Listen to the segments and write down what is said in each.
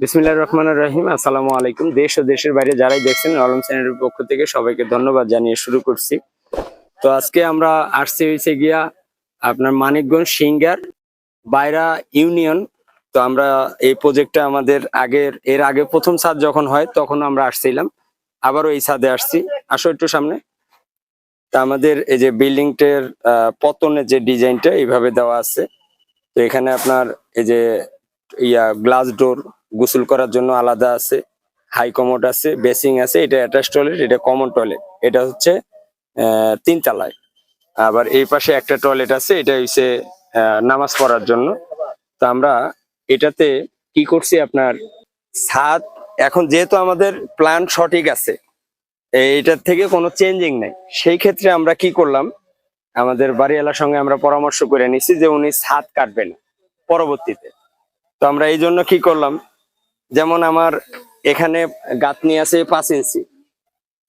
বিসমিল্লাহির রহমানির রহিম। আসসালামু আলাইকুম। দেশ ও দেশের বাইরে যারাই দেখছেন, আলম চ্যানেলের পক্ষ থেকে সবাইকে ধন্যবাদ জানিয়ে শুরু করছি। তো আজকে আমরা আসছি হয়েছে গিয়া আপনার মানিকগঞ্জ সিঙ্গার বাইরা ইউনিয়ন। তো আমরা এই প্রজেক্টটা আমাদের আগের, এর আগে প্রথম ছাদ যখন হয়, তখন আমরা আসছিলাম। আবারও এই ছাদে আসছি। আসো একটু সামনে। তা আমাদের এই যে বিল্ডিংটার পতনের যে ডিজাইনটা এইভাবে দেওয়া আছে। তো এখানে আপনার এই যে ইয়া গ্লাস ডোর গোসল করার জন্য আলাদা আছে হাই কমোড আছে বেসিং আছে, এটা অ্যাটাচ টয়লেট এটা কমন টয়লেট এটা হচ্ছে তিন তলায় আবার এই পাশে একটা টয়লেট আছে, এটা হচ্ছে নামাজ পড়ার জন্য। তো আমরা এটাতে কি করছি আপনার, ছাদ, এখন যেহেতু আমাদের প্ল্যান সঠিক আছে, এইটার থেকে কোনো চেঞ্জিং নাই। সেই ক্ষেত্রে আমরা কি করলাম, আমাদের বাড়িওয়ালার সঙ্গে আমরা পরামর্শ করে নিছি যে উনি ছাদ কাটবেন পরবর্তীতে। তো আমরা এই জন্য কি করলাম যেমন আমার এখানে গাঁথনি আছে পাঁচ ইঞ্চি।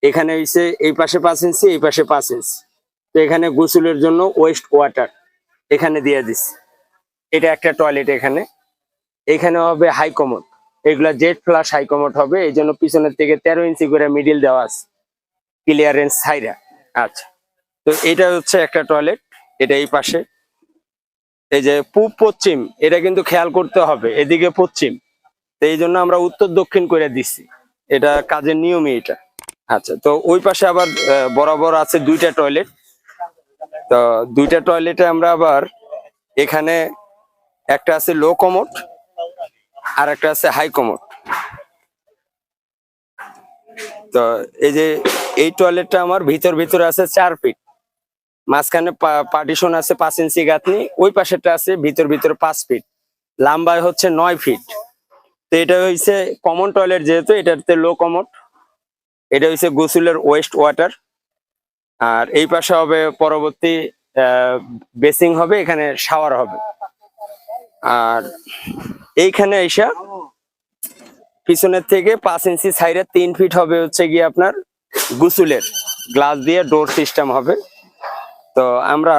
এখানে হইছে এই পাশে পাঁচ ইঞ্চি, এই পাশে পাঁচ ইঞ্চি। তো এখানে গোসলের জন্য ওয়েস্ট ওয়াটার এখানে দিয়ে দিছি। এটা একটা টয়লেট এখানে। এখানে হবে হাই কমোড এগুলা জেড ফ্লাশ হাই কমোড হবে। এই জন্য পিছনের থেকে তেরো ইঞ্চি করে মিডিল দেওয়া আছে। ক্লিয়ারেন্স সাইরা আচ্ছা। তো এটা হচ্ছে একটা টয়লেট এটা এই পাশে। এই যে পূব পশ্চিম এটা কিন্তু খেয়াল করতে হবে। এদিকে পশ্চিম। তো এই জন্য আমরা উত্তর দক্ষিণ করে দিচ্ছি। এটা কাজের নিয়মই এটা। আচ্ছা তো ওই পাশে আবার বরাবর আছে দুইটা টয়লেট। তো দুইটা টয়লেটে আমরা আবার এখানে একটা আছে লো কমোড আর একটা আছে হাই কমোড তো এই যে এই টয়লেটটা আমার ভিতর ভিতরে আছে চার ফিট মাঝখানে পার্টিশন আছে পাঁচ ইঞ্চি গাঁথনি, ওই পাশেটা আছে ভিতর ভিতরে পাঁচ ফিট লম্বায় হচ্ছে নয় ফিট এটা হইছে কমন টয়লেট যেহেতু, এটাতে লো কমন এটা হইছে গোসুলের ওয়েস্ট ওয়াটার আর এই পাশে হবে পরবর্তী বেসিং হবে, এখানে শাওয়ার হবে। আর এইখানে এসা পিছনের থেকে পাঁচ ইঞ্চি সাইডে তিন ফিট হবে হচ্ছে গিয়ে আপনার গুসুলের। গ্লাস দিয়ে ডোর সিস্টেম হবে। তো আমরা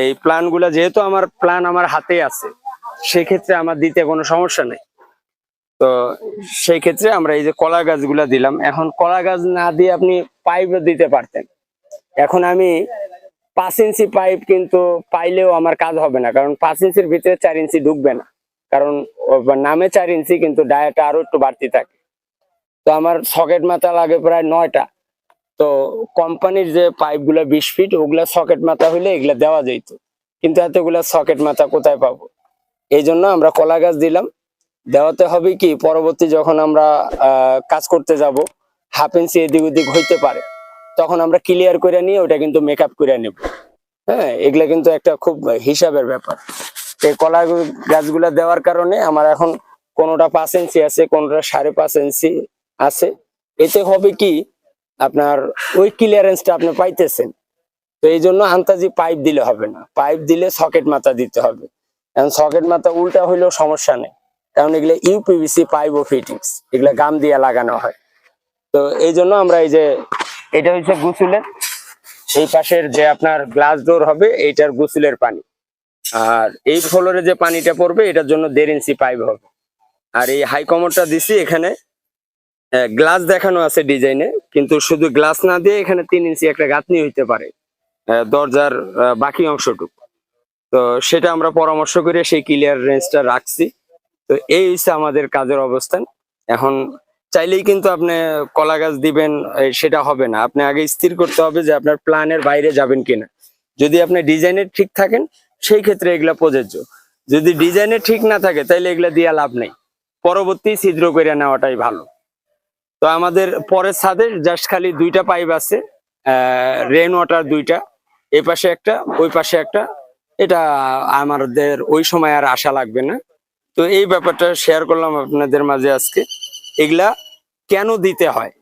এই প্ল্যানগুলা, যেহেতু আমার প্ল্যান আমার হাতে আছে, সেক্ষেত্রে আমার দিতে কোনো সমস্যা নেই। তো সেই ক্ষেত্রে আমরা এই যে কলা গাছগুলা দিলাম। এখন কলা গাছ না দিয়ে আপনি পাইপ দিতে পারতেন। এখন আমি পাঁচ ইঞ্চি পাইপ কিন্তু পাইলেও আমার কাজ হবে না, কারণ পাঁচ ইঞ্চির ভিতরে চার ইঞ্চি ঢুকবে না। কারণ নামে চার ইঞ্চি কিন্তু ডায়াটা আরও একটু বাড়তি থাকে। তো আমার সকেট মাথা লাগে প্রায় নয়টা। তো কোম্পানির যে পাইপগুলো বিশ ফিট, ওগুলা সকেট মাথা হইলে এগুলা দেওয়া যেত কিন্তু এতগুলা সকেট মাথা কোথায় পাবো? এই জন্য আমরা কলা গাছ দিলাম। দেওয়াতে হবে কি, পরবর্তী যখন আমরা কাজ করতে যাব হাফ ইঞ্চি এদিক ওদিক হইতে পারে, তখন আমরা ক্লিয়ার করে নিয়ে ওটা কিন্তু মেকআপ করে নেব। হ্যাঁ এগুলা কিন্তু একটা খুব হিসাবের ব্যাপার। এই কলা গাছগুলা দেওয়ার কারণে আমার এখন কোনোটা পাঁচ ইঞ্চি আছে, কোনোটা সাড়ে পাঁচ ইঞ্চি আছে। এতে হবে কি, আপনার ওই ক্লিয়ারেন্সটা আপনি পাইতেছেন। তো এই জন্য আন্তাজি পাইপ দিলে হবে না। পাইপ দিলে সকেট মাথা দিতে হবে। সকেট মাথা উল্টা হইলেও সমস্যা নেই। কারণ এগুলো ইউপিভিসি পাইপ ও ফিটিংস এগুলো গাম দিয়ে লাগানো হয়। তো এই জন্য আমরা এই যে, এটা হচ্ছে গুসুলের এই পাশের যে আপনার গ্লাস ডোর হবে, এইটার গুসুলের পানি। আর এই ফ্লোরে যে পানিটা পড়বে, এটার জন্য দেড় ইঞ্চি পাইপ হবে। আর এই হাই কমোডটা দিছি এখানে গ্লাস দেখানো আছে ডিজাইনে কিন্তু শুধু গ্লাস না দিয়ে এখানে তিন ইঞ্চি একটা গাঁথনি হইতে পারে দরজার বাকি অংশটুকু। তো সেটা আমরা পরামর্শ করে সেই ক্লিয়ার রেঞ্জটা রাখছি। তো এই হচ্ছে আমাদের কাজের অবস্থান। এখন চাইলেই কিন্তু আপনি কলা গাছ দিবেন সেটা হবে না। আপনি আগে স্থির করতে হবে যে আপনার প্ল্যানের বাইরে যাবেন কিনা। যদি আপনি ডিজাইনের ঠিক থাকেন, সেই ক্ষেত্রে এগুলা প্রযোজ্য। যদি ডিজাইনে ঠিক না থাকে তাহলে এগুলা দিয়ে লাভ নেই। পরবর্তী ছিদ্র করে নেওয়াটাই ভালো। তো আমাদের পরের ছাদে জাস্ট খালি দুইটা পাইপ আছে রেন ওয়াটার দুইটা। এই পাশে একটা, ওই পাশে একটা। এটা আমাদের ওই সময় আর আশা লাগবে না। তো এই ব্যাপারটা শেয়ার করলাম আপনাদের মাঝে আজকে। এগুলা কেন দিতে হয়?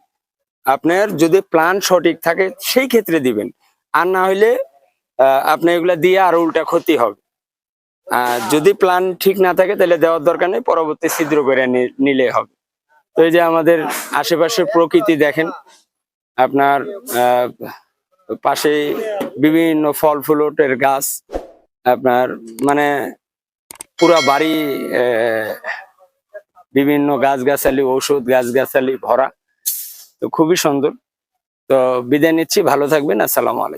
আপনার যদি প্ল্যান সঠিক থাকে, সেই ক্ষেত্রে দিবেন। আর না হইলে আপনি এগুলা দিয়ে আরও উল্টা ক্ষতি হবে। যদি প্ল্যান ঠিক না থাকে, তাহলে দেওয়ার দরকার নেই, পরবর্তী ছিদ্র করে নিলে হবে। তো এই যে আমাদের আশেপাশের প্রকৃতি দেখেন, আপনার পাশে বিভিন্ন ফল ফুলটের গাছ, আপনার মানে পুরা বাড়ি বিভিন্ন গাছগাছালি, ঔষধ গাছগাছালি ভরা। তো খুবই সুন্দর। তো বিদায় নিচ্ছি, ভালো থাকবেন, আসসালামু আলাইকুম।